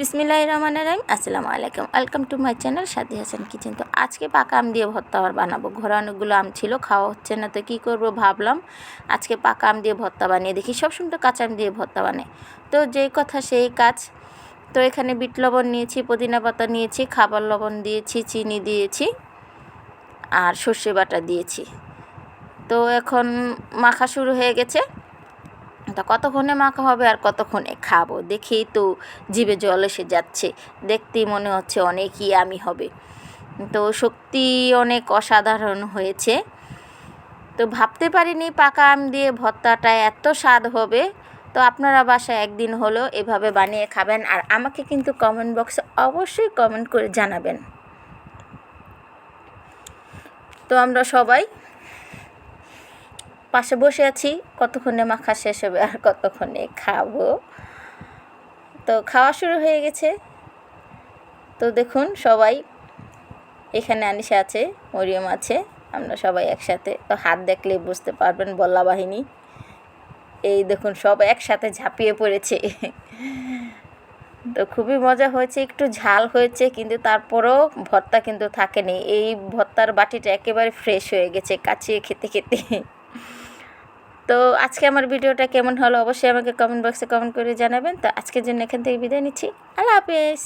বিসমিল্লাহ রহমান রাহিম, আসসালামু আলাইকুম। Welcome to my channel Sathi Hasan kitchen তো আজকে পাকা আম দিয়ে ভর্তা আবার বানাবো। ঘরে অনেকগুলো আম ছিল, খাওয়া হচ্ছে না, তো কী করব ভাবলাম, আজকে পাকা আম দিয়ে ভর্তা বানিয়ে দেখি। সবসময় তো কাঁচা আম দিয়ে ভর্তা বানাই তো যেই কথা সেই কাজ। তো এখানে বিট লবণ নিয়েছি, পুদিনা পাতা নিয়েছি, খাবার লবণ দিয়েছি, চিনি দিয়েছি, আর সর্ষে বাটা দিয়েছি। তো এখন মাখা শুরু হয়ে গেছে। তা কতক্ষণে মাখা হবে আর কতক্ষণে খাব? দেখেই তো জিভে জল এসে যাচ্ছে। দেখতেই মনে হচ্ছে অনেকই আমি হবে। তো সত্যি অনেক অসাধারণ হয়েছে। তো ভাবতে পারিনি পাকা আম দিয়ে ভর্তাটা এত স্বাদ হবে। তো আপনারা বাসায় একদিন হলো এভাবে বানিয়ে খাবেন আর আমাকে কিন্তু কমেন্ট বক্সে অবশ্যই কমেন্ট করে জানাবেন। তো আমরা সবাই পাশে বসে আছি, কতক্ষণে মাখা শেষ হবে আর কতক্ষণে খাব? তো খাওয়া শুরু হয়ে গেছে। তো দেখুন, সবাই এখানে আনিসা আছে, মরিয়ম আছে, আমরা সবাই একসাথে। তো হাত দেখলে বুঝতে পারবেন বল্লা বাহিনী। এই দেখুন, সব একসাথে ঝাঁপিয়ে পড়েছে। তো খুবই মজা হয়েছে, একটু ঝাল হয়েছে, কিন্তু তারপরেও ভর্তা কিন্তু থাকেনি। এই ভর্তার বাটিটা একেবারে ফ্রেশ হয়ে গেছে, কাচিয়ে খেতে খেতে। তো আজকে আমার ভিডিওটা কেমন হলো অবশ্যই আমাকে কমেন্ট বক্সে কমেন্ট করে জানাবেন। তো আজকের জন্য এখান থেকে বিদায় নিচ্ছি। আল্লাহ হাফেজ।